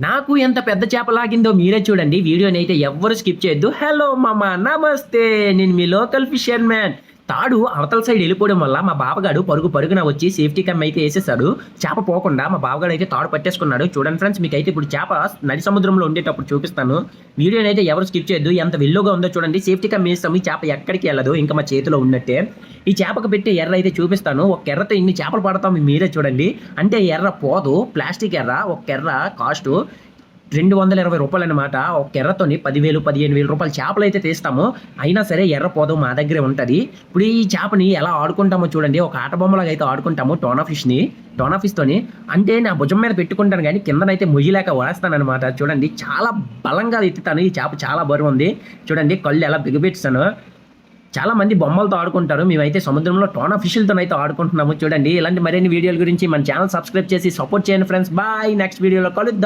నాకు ఎంత పెద్ద చేప లాగిందో మీరే చూడండి. వీడియోని అయితే ఎవ్వరు స్కిప్ చేయొద్దు. హలో మామ. నమస్తే. నేను మీ లోకల్ ఫిషర్ మ్యాన్ తాడు అవతల సైడ్ వెళ్ళిపోవడం వల్ల మా బావగాడు పరుగు పరుగున వచ్చి సేఫ్టీ కమ్ అయితే వేసేసాడు. చేప పోకుండా మా బావగాడు అయితే తాడు పట్టేసుకున్నాడు. చూడండి ఫ్రెండ్స్ మీకు అయితే ఇప్పుడు చేప నడి సముద్రంలో ఉండేటప్పుడు చూపిస్తాను. వీడియోని అయితే ఎవరు స్కిప్ చేయొద్దు. ఎంత విల్లుగా ఉందో చూడండి. సేఫ్టీ కమ్ వేస్తాము ఈ చేప ఎక్కడికి వెళ్ళదు. ఇంకా మా చేతిలో ఉన్నట్టే. ఈ చేపకు పెట్టి ఎర్ర అయితే చూపిస్తాను. ఒక ఎర్రతో ఇన్ని చేపలు పడతాం. మీరే చూడండి. అంటే ఎర్ర పోదు. ప్లాస్టిక్ ఎర్ర. ఒక ఎర్ర కాస్ట్. రెండు వందల ఇరవై రూపాయలు అనమాట ఒక ఎర్రతోని పదివేలు పదిహేను వేల రూపాయలు చేపలు అయితే తీస్తాము. అయినా సరే ఎర్ర పోదు మా దగ్గరే ఉంటుంది. ఇప్పుడు ఈ చేపని ఎలా ఆడుకుంటామో చూడండి. ఒక ఆట బొమ్మలాగా అయితే ఆడుకుంటాము టోనా ఫిష్ని. టోనా ఫిష్తోని అంటే నా భుజం మీద పెట్టుకుంటాను కానీ కిందనైతే మొయ్యలేక వేస్తాను అనమాట చూడండి చాలా బలంగా ఎత్తుతాను. ఈ చేప చాలా బరువు ఉంది. చూడండి కళ్ళు ఎలా బిగబెట్టాను చాలా మంది బొమ్మలతో ఆడుకుంటారు. మేమైతే సముద్రంలో టోనా ఫిష్లతో అయితే ఆడుకుంటున్నాము. చూడండి ఇలాంటి మరిన్ని వీడియోల గురించి మన ఛానల్ సబ్స్క్రైబ్ చేసి సపోర్ట్ చేయండి ఫ్రెండ్స్. బాయ్ నెక్స్ట్ వీడియోలో కలుద్దాం.